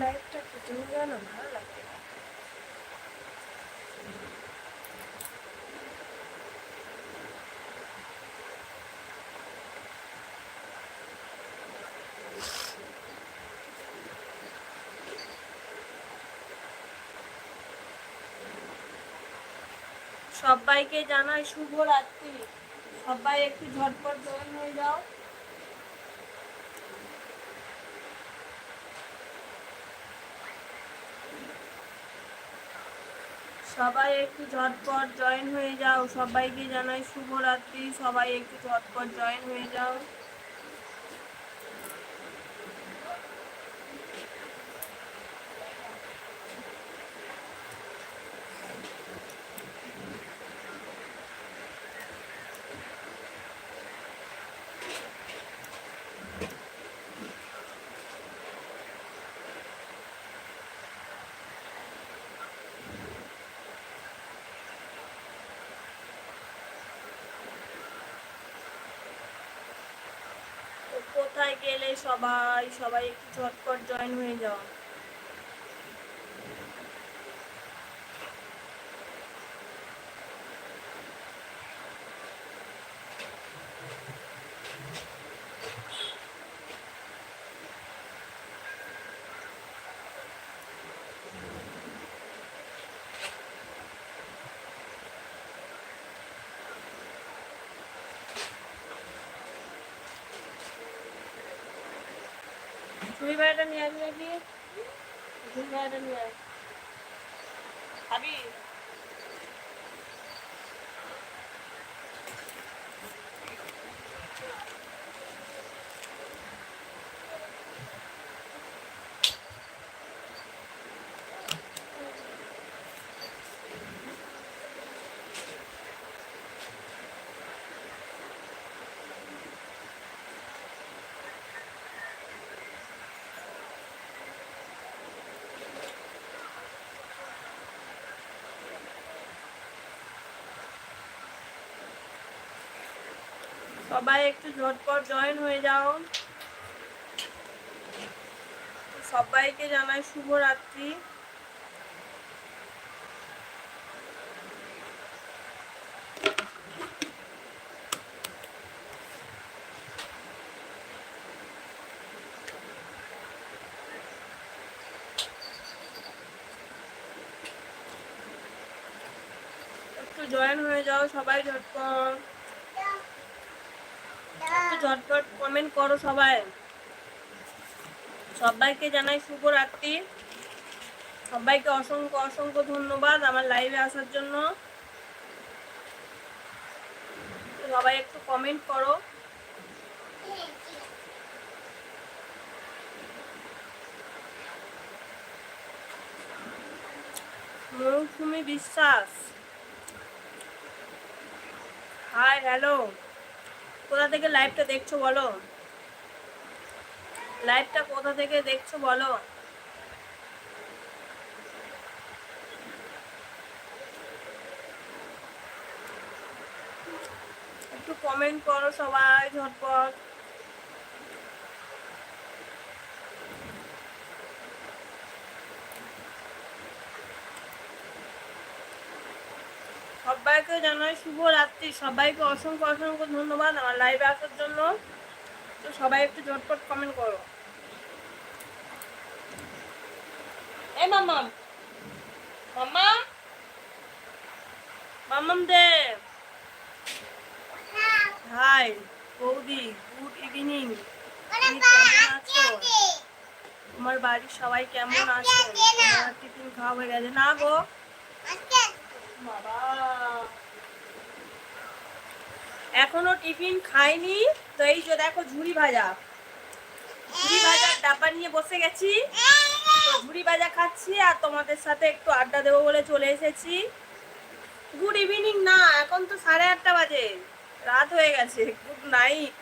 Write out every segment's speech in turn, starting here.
লাইটটা কেটে নিয়ে না? ভালো লাগে না। সবাইকে জানাই শুভ রাত্রি সবাই একটু ঝটপট জয়েন হয়ে যাও। সবাই একটু ঝটপট জয়েন হয়ে যাও, সবাইকে জানাই শুভরাত্রি, সবাই একটু ঝটপট জয়েন হয়ে যাও তো কোথায় গেলে সবাই সবাই একটু ঝটপট জয়েন হয়ে যাও। তুমি ভাইটা নিয়ে আসবে নাকি তুমি ভাইটা নিয়ে আস খাবি সবাই একটু ঝটপট জয়েন হয়ে যাও। সবাইকে জানাই শুভ রাত্রি একটু জয়েন হয়ে যাও সবাই ঝটপট। ঝটপট কমেন্ট করো সবাই। সবাইকে জানাই শুভ রাত্রি সবাইকে অসংখ্য অসংখ্য ধন্যবাদ আমার লাইভে আসার জন্য। সবাই একটু কমেন্ট করো। মৌসুমি বিশ্বাস। হাই হ্যালো কোথা থেকে লাইভটা দেখছ বলো? লাইভটা কোথা থেকে দেখছ বলো? একটু কমেন্ট করো সবাই, ঝটপট। সবাইকে জানাই শুভ রাত্রি সবাইকে অসংখ্য অসংখ্য ধন্যবাদ আমার লাইভে আসার জন্য। তো সবাই একটু ঝটপট কমেন্ট করো। মাম্মাম দে। হাই বৌদি গুড ইভিনিং তুমি কেমন আছো? তোমার বাড়ির সবাই কেমন আছে? তোমার টিফিন খাওয়া হয়ে গেছে? না গো। এখনও টিফিন খাইনি, তো এই যে দেখো ঝুড়ি ভাজা। ঝুড়ি ভাজার ডাব্বা নিয়ে বসে গেছি। তো ঝুড়ি ভাজা খাচ্ছি আর তোমাদের সাথে একটু আড্ডা দেবো বলে চলে এসেছি। গুড ইভিনিং না, এখন তো সাড়ে আটটা বাজে। রাত হয়ে গেছে গুড নাইট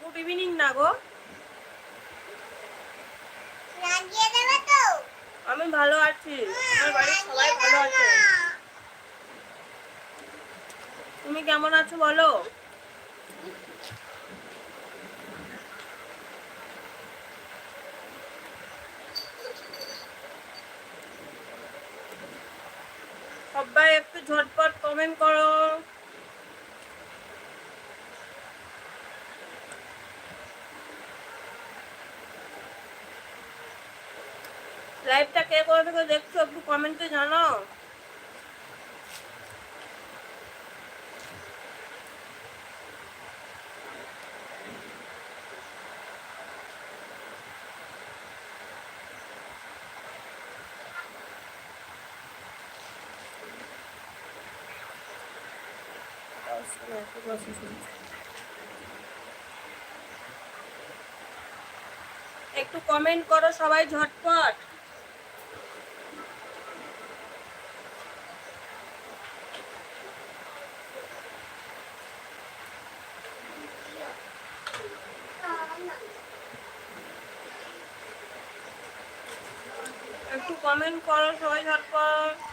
গুড ইভিনিং না গো। আমি ভালো আছি। আমার বাড়ির সবাই ভালো আছে? তুমি কেমন আছো বলো? সবাই একটু ঝটপট কমেন্ট করো। লাইভটা কে করে থেকে দেখছ একটু কমেন্টে জানাও। একটু কমেন্ট করো সবাই ঝটপট একটু কমেন্ট করো সবাই ঝটপট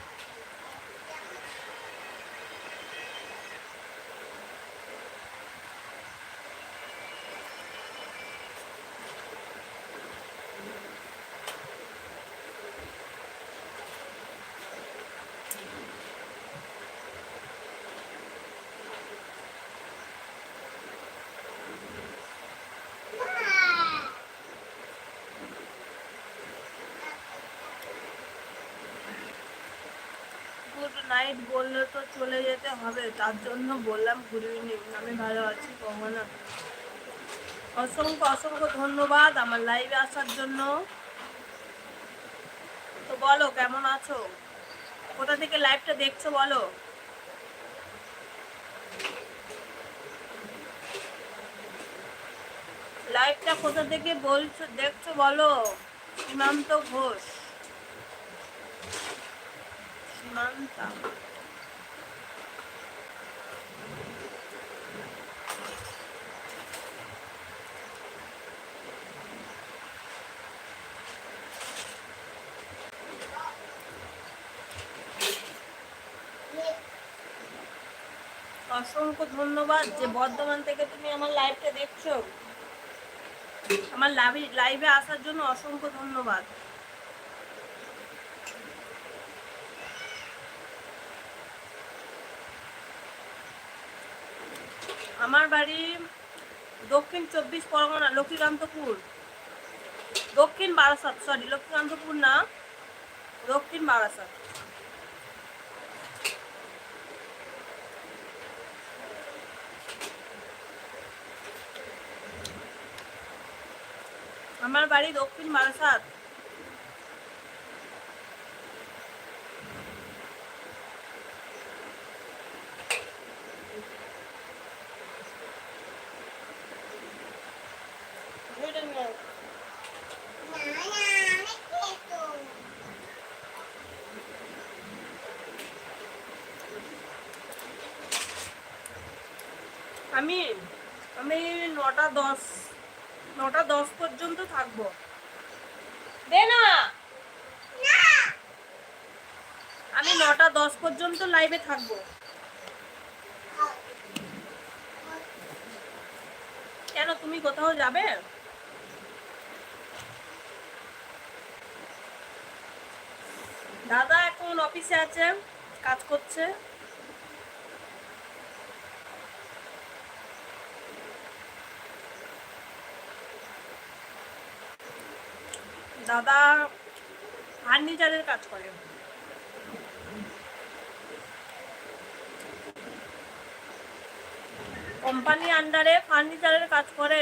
নাইট বললে তো চলে যেতে হবে। তার জন্য বললাম গুড ইভিনিং আমি ভালো আছি কখনো অসংখ্য অসংখ্য ধন্যবাদ আমার লাইভে আসার জন্য। তো বলো, কেমন আছো? কোথা থেকে লাইভটা দেখছ বলো? লাইভটা কোথা থেকে বলছো, দেখছ বলো? সীমান্ত ঘোষ। সীমান্তা অসংখ্য ধন্যবাদ যে বর্ধমান থেকে তুমি আমার লাইভটা দেখছ। আমার লাইভে আসার জন্য অসংখ্য ধন্যবাদ। আমার বাড়ি দক্ষিণ চব্বিশ পরগনা, লক্ষ্মীকান্তপুর। দক্ষিণ বারাসাত সরি লক্ষ্মীকান্তপুর না, দক্ষিণ বারাসাত। আমার বাড়ি দক্ষিণ বারাসাত আমি আমি নটা দশ নটা দশ পর্যন্ত থাকব। দে না। আমি নটা দশ পর্যন্ত লাইভে থাকব। কেন তুমি কোথাও যাবে? দাদা এখন অফিসে আছে কাজ করছে। দাদা ফার্নিচারের কাজ করে। কোম্পানি আন্ডারে ফার্নিচারের কাজ করে।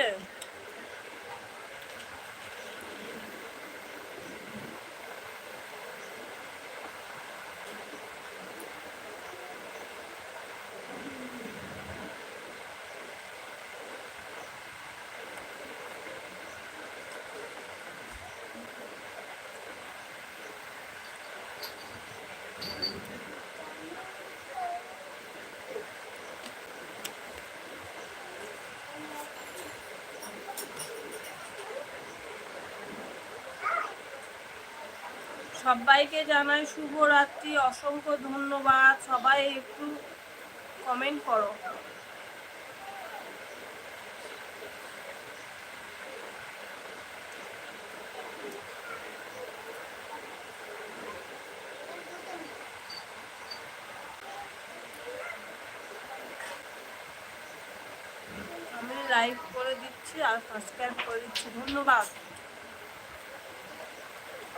সবাইকে জানাই শুভরাত্রি, অসংখ্য ধন্যবাদ। সবাই একটু কমেন্ট করো। আমি লাইক করে দিচ্ছি আর সাবস্ক্রাইব করে দিচ্ছি। ধন্যবাদ।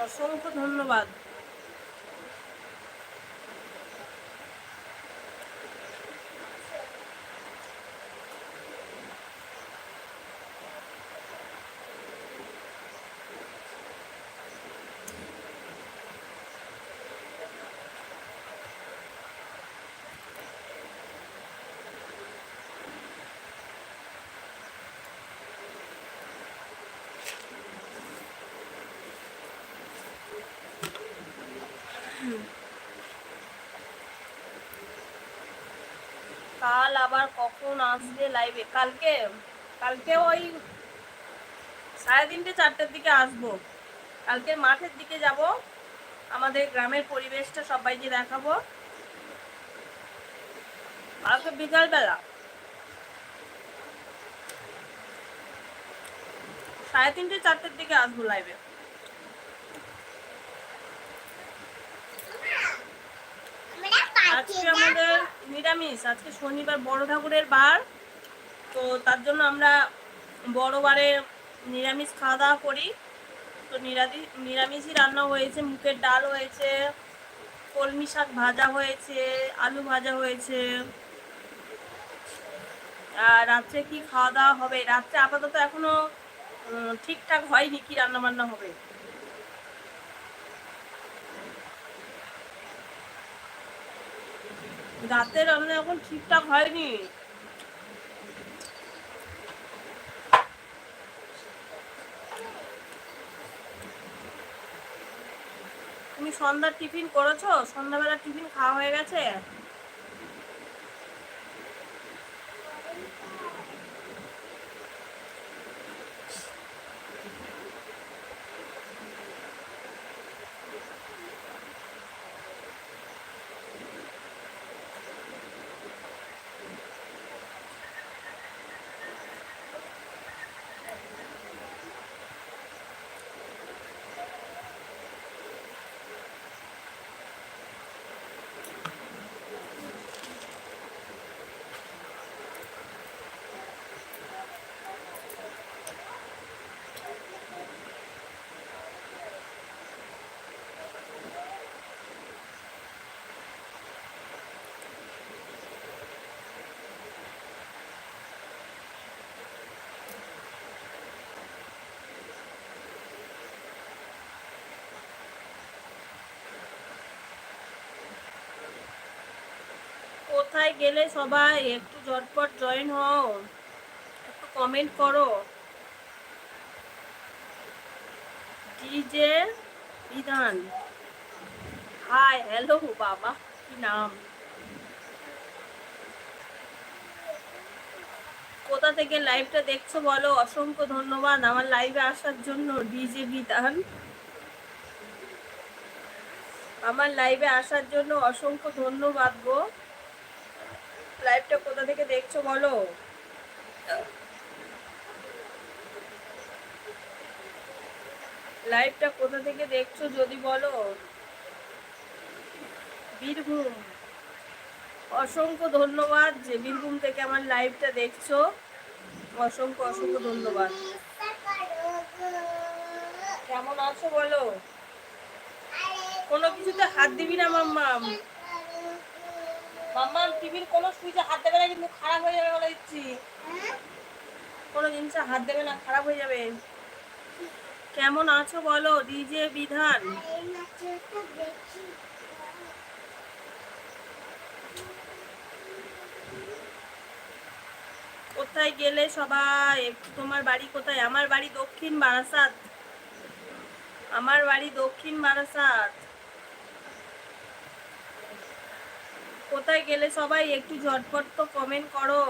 অসংখ্য ধন্যবাদ। কাল আবার কখন আসবে লাইভে কালকে? কালকে ওই সাড়ে তিনটে, চারটের দিকে আসব। কালকে মাঠের দিকে যাব। আমাদের গ্রামের পরিবেশটা সবাইকে দেখাবো। কালকে বিকালবেলা। সাড়ে তিনটে, চারটের দিকে আসব লাইভে আজকে আমাদের নিরামিষ। আজকে শনিবার বড় ঠাকুরের বার। তো তার জন্য আমরা বড় বারে নিরামিষ খাওয়া দাওয়া করি। তো নিরামিষ নিরামিষই রান্না হয়েছে। মুখের ডাল হয়েছে কলমি শাক ভাজা হয়েছে আলু ভাজা হয়েছে। আর রাত্রে কি খাওয়া দাওয়া হবে? রাত্রে আপাতত এখনও ঠিকঠাক হয়নি কি রান্না বান্না হবে। রাতে রান্না এখন ঠিকঠাক হয়নি। তুমি সন্ধ্যার টিফিন করেছ? সন্ধ্যাবেলা টিফিন খাওয়া হয়ে গেছে? কোথায় গেলে সবাই? একটু ঝটপট জয়েন হও। একটু কমেন্ট করো। ডিজে বিধান। হাই হ্যালো বাবা, কি নাম? কোথা থেকে লাইভটা দেখছ বলো? অসংখ্য ধন্যবাদ আমার লাইভে আসার জন্য ডিজে বিধান। আমার লাইভে আসার জন্য অসংখ্য ধন্যবাদ গো। লাইভটা কোথা থেকে দেখছ বলো? লাইভটা কোথা থেকে দেখছ যদি বলো? বীরভূম। অসংখ্য ধন্যবাদ যে বীরভূম থেকে আমার লাইভটা দেখছ। অসংখ্য অসংখ্য ধন্যবাদ। কেমন আছো বলো? কোনো কিছুতে হাত দিবি না, মাম্মাম। মাম্মাম টিভির কোনো সুইচে হাত দেবে না কিন্তু খারাপ হয়ে যাবে বলে দিচ্ছি। কোনো জিনিসে হাত দেবে না খারাপ হয়ে যাবে। কেমন আছো বলো ডিজে বিধান? কোথায় গেলে সবাই? তোমার বাড়ি কোথায়? আমার বাড়ি দক্ষিণ বারাসাত। আমার বাড়ি দক্ষিণ বারাসাত। কোথায় গেলে সবাই একটু ঝটপট তো কমেন্ট করো?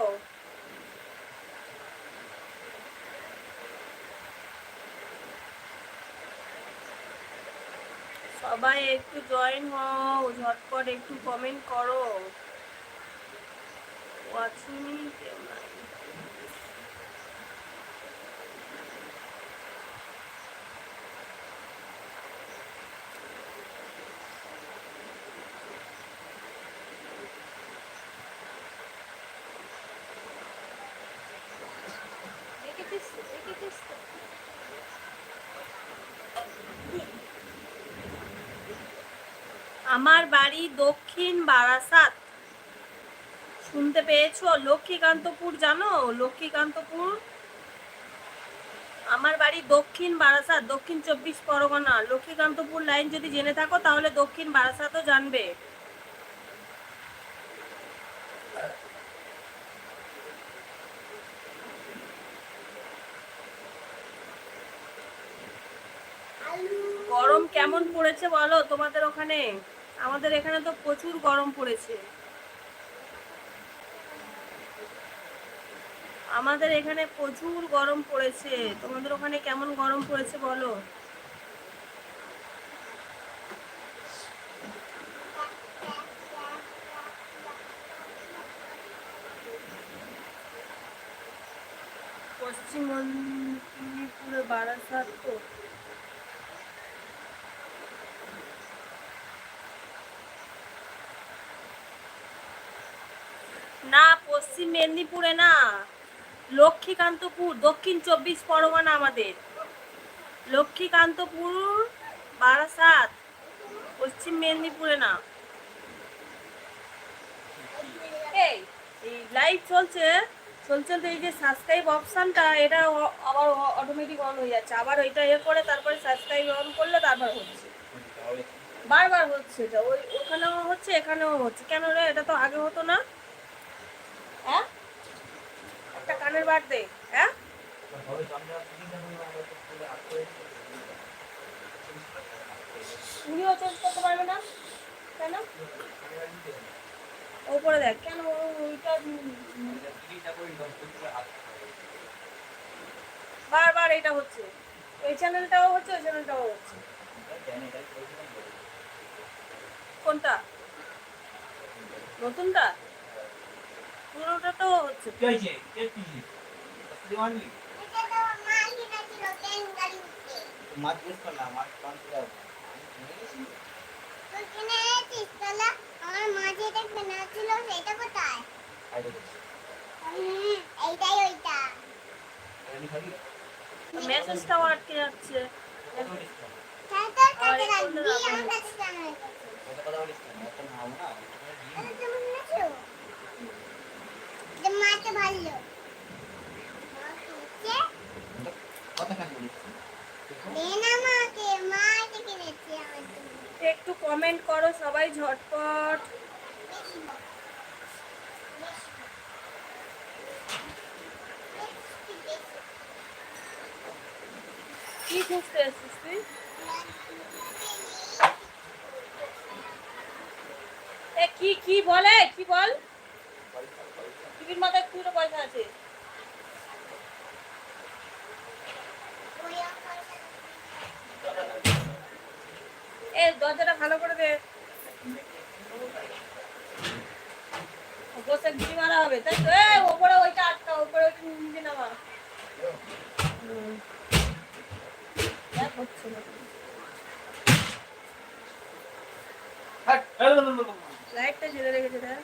সবাই একটু জয়েন হও, ঝটপট একটু কমেন্ট করো। ওয়াচিং আমার বাড়ি দক্ষিণ বারাসাত। শুনতে পেয়েছ? লক্ষ্মীকান্তপুর, জানো? লক্ষ্মীকান্তপুর? আমার বাড়ি দক্ষিণ বারাসাত, দক্ষিণ চব্বিশ পরগনা। লক্ষ্মীকান্তপুর লাইন যদি জেনে থাকো, তাহলে দক্ষিণ বারাসাতও জানবে। গরম কেমন পড়েছে বলো তোমাদের ওখানে? আমাদের এখানে তো প্রচুর গরম পড়েছে। আমাদের এখানে প্রচুর গরম পড়েছে। তোমাদের ওখানে কেমন গরম পড়েছে বলো পশ্চিম মেদিনীপুরে বারাসাত তো না, পশ্চিম মেদিনীপুরে না, লক্ষ্মীকান্তপুর, দক্ষিণ চব্বিশ পরগনা আমাদের। লক্ষ্মীকান্তপুর, বারাসাত, পশ্চিম মেদিনীপুরে না। এই লাইভ চলছে চলছে তো এই যে সাবস্ক্রাইব অপশানটা এটা আবার অটোমেটিক অন হয়ে যাচ্ছে। আবার ওইটা এ করে তারপরে সাবস্ক্রাইব অন করলে তারপর হচ্ছে। বারবার হচ্ছে এটা। ওই, ওখানেও হচ্ছে, এখানেও হচ্ছে। কেন রে এটা তো আগে হতো না। হ্যাঁ? একটা কানের হ্যাঁ? তুমিও চেঞ্জ করতে পারবে না, কেন? ওপরে দেখ, কেন ওইটা বারবার এটা হচ্ছে। এই চ্যানেলটাও হচ্ছে, ওই চ্যানেলটাও হচ্ছে। কোনটা? নতুনটা? পুরোটা তো হচ্ছে। মাছ বেশ করলাম মাছ পাঁচ টাকা আমার মা যেটা কেনাছিল সেটা কোথায়? আইডা দেখছি হুম, এইটাই ওইটা। মেসেজটাও আটকে যাচ্ছে। কথা বলিস না না একটু কমেন্ট করো সবাই ঝটপট। কি খুঁজতে এসেছিস তুই? কি কি বলে? কি বল? টিভির মাথায় পয়সা আছে। এ দরজাটা ভালো করে দে। বসে ঘুরি মারা হবে তাই তো? এ ওপরে ওইটা আটকা ওপরে ওইটা নিচে নামা। দেখ হচ্ছে না। লাইটটা রেখেছে দেখ।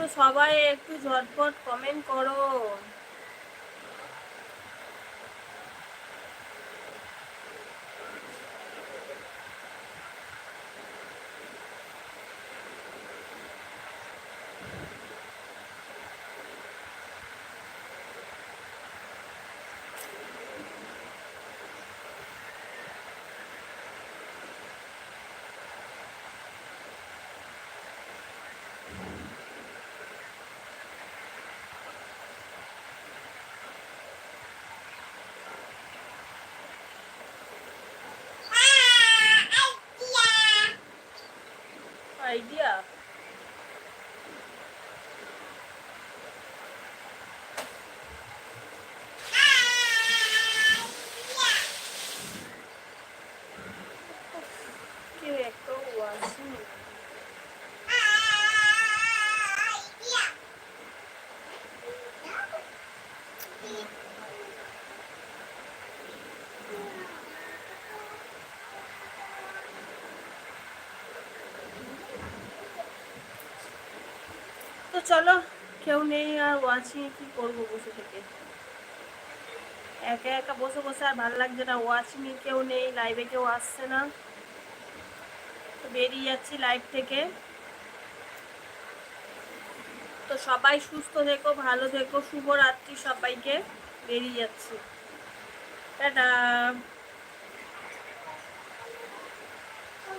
তো সবাই একটু ঝটপট কমেন্ট করো। তো চলো, কেউ নেই আর ওয়াচিং কি করব বসে থেকে? একা একা বসে বসে আর ভালো লাগছে না ওয়াচিং কেউ নেই লাইভে কেউ আসছে না। তো বেরিয়ে যাচ্ছি লাইভ থেকে। তো সবাই সুস্থ থেকো ভালো থেকো শুভরাত্রি সবাইকে। বেরিয়ে যাচ্ছি। টাটা।